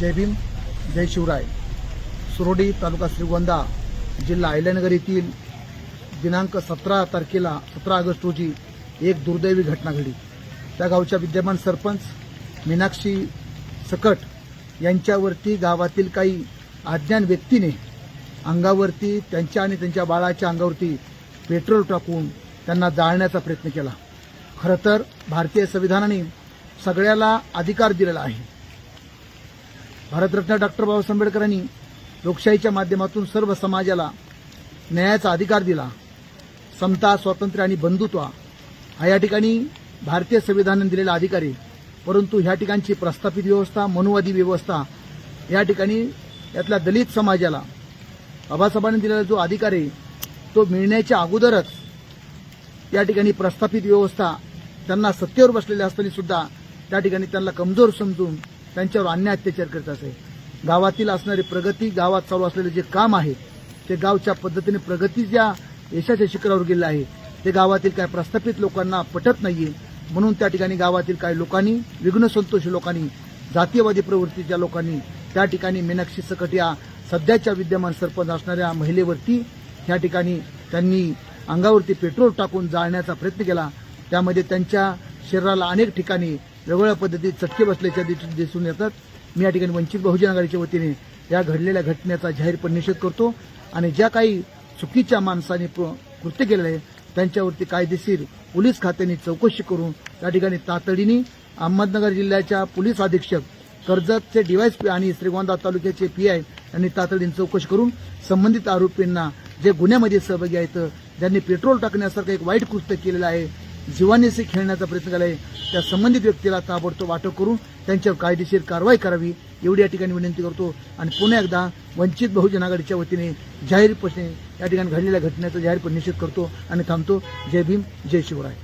जय भीम जय शिवराय. सुरोडी तालुका श्रीगोंदा जिल्हा आयलनगर येथील दिनांक सतरा तारखेला सतरा ऑगस्ट रोजी एक दुर्दैवी घटना घडली. त्या गावच्या विद्यमान सरपंच मीनाक्षी सकट यांच्यावरती गावातील काही अज्ञान व्यक्तीने अंगावरती त्यांच्या आणि त्यांच्या बाळाच्या अंगावरती पेट्रोल टाकून त्यांना जाळण्याचा प्रयत्न केला. खरं तर भारतीय संविधानाने सगळ्याला अधिकार दिलेला आहे. भारतरत्न डॉक्टर बाबासाहेब आंबेडकरांनी लोकशाहीच्या माध्यमातून सर्व समाजाला न्यायाचा अधिकार दिला. समता स्वातंत्र्य आणि बंधुत्व हा या ठिकाणी भारतीय संविधानाने दिलेला अधिकार आहे. परंतु ह्या ठिकाणची प्रस्थापित व्यवस्था मनुवादी व्यवस्था या ठिकाणी यातल्या दलित समाजाला बाबासाहेबांनी दिलेला जो अधिकार आहे तो मिळण्याच्या अगोदरच या ठिकाणी प्रस्थापित व्यवस्था त्यांना सत्तेवर बसलेल्या असताना सुद्धा त्या ठिकाणी त्यांना कमजोर समजून त्यांच्यावर अन्याय अत्याचार करत असे. गावातील असणारी प्रगती गावात चालू असलेले जे काम आहे ते गावच्या पद्धतीने प्रगती ज्या यशाच्या शिखरावर गेलेलं आहे. ते गावातील काही प्रस्थापित लोकांना पटत नाहीये. म्हणून त्या ठिकाणी गावातील काही लोकांनी विघ्नसंतोषी लोकांनी जातीयवादी प्रवृत्तीच्या लोकांनी त्या ठिकाणी मीनाक्षी सकट या सध्याच्या विद्यमान सरपंच असणाऱ्या महिलेवरती ह्या ठिकाणी त्यांनी अंगावरती पेट्रोल टाकून जाळण्याचा प्रयत्न केला. त्यामध्ये त्यांच्या शरीराला अनेक ठिकाणी वेगवेगळ्या पद्धतीत चटके बसल्याच्या दिसून येतात. मी या ठिकाणी वंचित बहुजन आघाडीच्या वतीने या घडलेल्या घटनेचा जाहीरपणे निषेध करतो आणि ज्या काही चुकीच्या माणसाने कृत्य केलेलं आहे त्यांच्यावरती कायदेशीर पोलीस खात्याने चौकशी करून त्या ठिकाणी तातडीने अहमदनगर जिल्ह्याच्या पोलीस अधीक्षक कर्जतचे डीवायसपी आणि श्रीगोंदा तालुक्याचे पीआय यांनी तातडीने चौकशी करून संबंधित आरोपींना जे गुन्ह्यामध्ये सहभागी आहेत ज्यांनी पेट्रोल टाकण्यासारखं एक वाईट कृत्य केलेलं आहे जीवानेसे खेळण्याचा प्रयत्न केला आहे त्या संबंधित व्यक्तीला ताबडतोब अटक करून त्यांच्यावर कायदेशीर कारवाई करावी एवढी या ठिकाणी विनंती करतो. आणि पुन्हा एकदा वंचित बहुजन आघाडीच्या वतीने जाहीरपणे या ठिकाणी घडलेल्या घटनेचा जाहीरपणे निषेध करतो आणि थांबतो. जय भीम जय शिवराय.